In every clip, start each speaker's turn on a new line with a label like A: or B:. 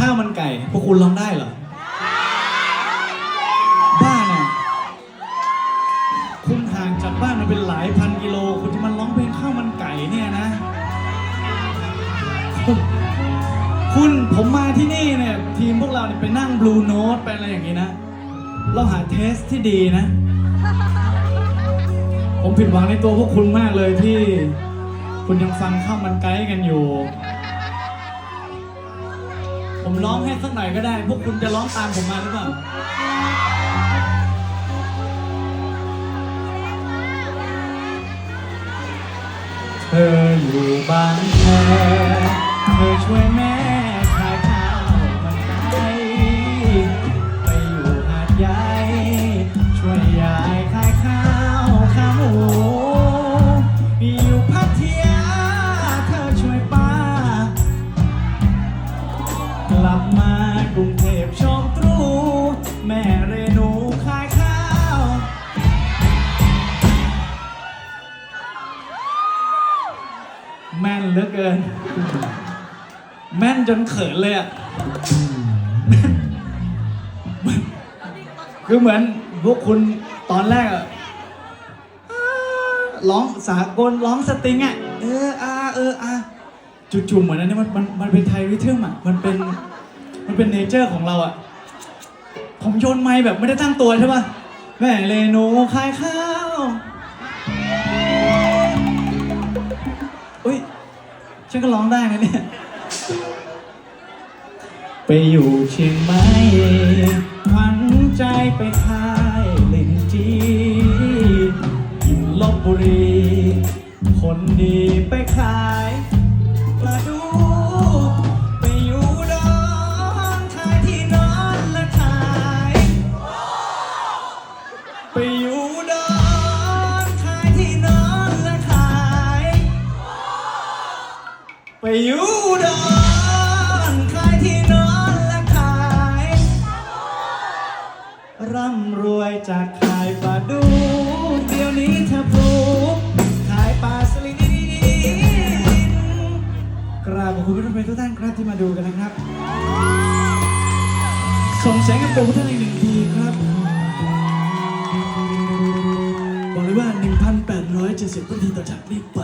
A: ข้าวมันไก่ พวกคุณร้องได้เหรอ บ้านน่ะคุณห่างจากบ้านมาเป็นหลายพันกิโล คุณจะมาร้องเพลงข้าวมันไก่เนี่ยนะคุณคุณผมมาที่นี่เนี่ย ทีมพวกเราเนี่ยไปนั่งบลูโน้ตไปอะไรอย่างนี้นะ เราหาเทสที่ดีนะ ผมผิดหวังในตัวพวกคุณมากเลยที่ คุณยังฟังข้าวมันไก่กันอยู่ ผมร้องให้สักหน่อยก็ได้ พวกคุณจะร้องตามผมมาหรือเปล่าเธออยู่บางแคเธอช่วยแม่ขายข้าวมันไก่ไปอยู่หาดใหญ่ช่วยยาย บมากรุงเทพชมตรู แม่เรนูขายข้าว แม่นเหลือเกิน แม่นจนเขินเลยอะ คือเหมือนพวกคุณตอนแรกอะร้องสากลร้องสตริงอะ เอออาเอออาจู่ๆเหมือนอันนี้มันมันมันเป็นไทยริทึมอะ มันเป็น มันเป็นเนเจอร์ของเราอะ ผมโยนไม้แบบไม่ได้ตั้งตัวใช่ป่ะแม่เรนูขายข้าวอุ้ยฉันก็ร้องได้นะเนี่ย ไปอยู่เชียงใหม่ขวัญใจไปขายลินจีอยู่ลบบุรี คนดีไปขาย ไปอยู่ดอนขายที่นอนและขาย ร่ำรวยจากขายปลาดู เดี๋ยวนี้เธอปลูกขายปลาสลิดกราบขอบคุณผู้ชมทุกท่านครับที่มาดูกันนะครับ ส่งเสียงกันตัวทุกท่านอีกหนึ่งทีครับบอกเลยว่า 1,870วินาทีต่อจากนี้ไป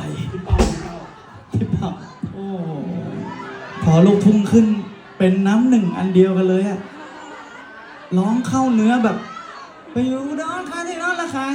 A: ลูกทุ่งขึ้นเป็นน้ำหนึ่งอันเดียวกันเลยอะร้องเข้าเนื้อแบบ ไปอยู่ดอนคาที่นอนละคาย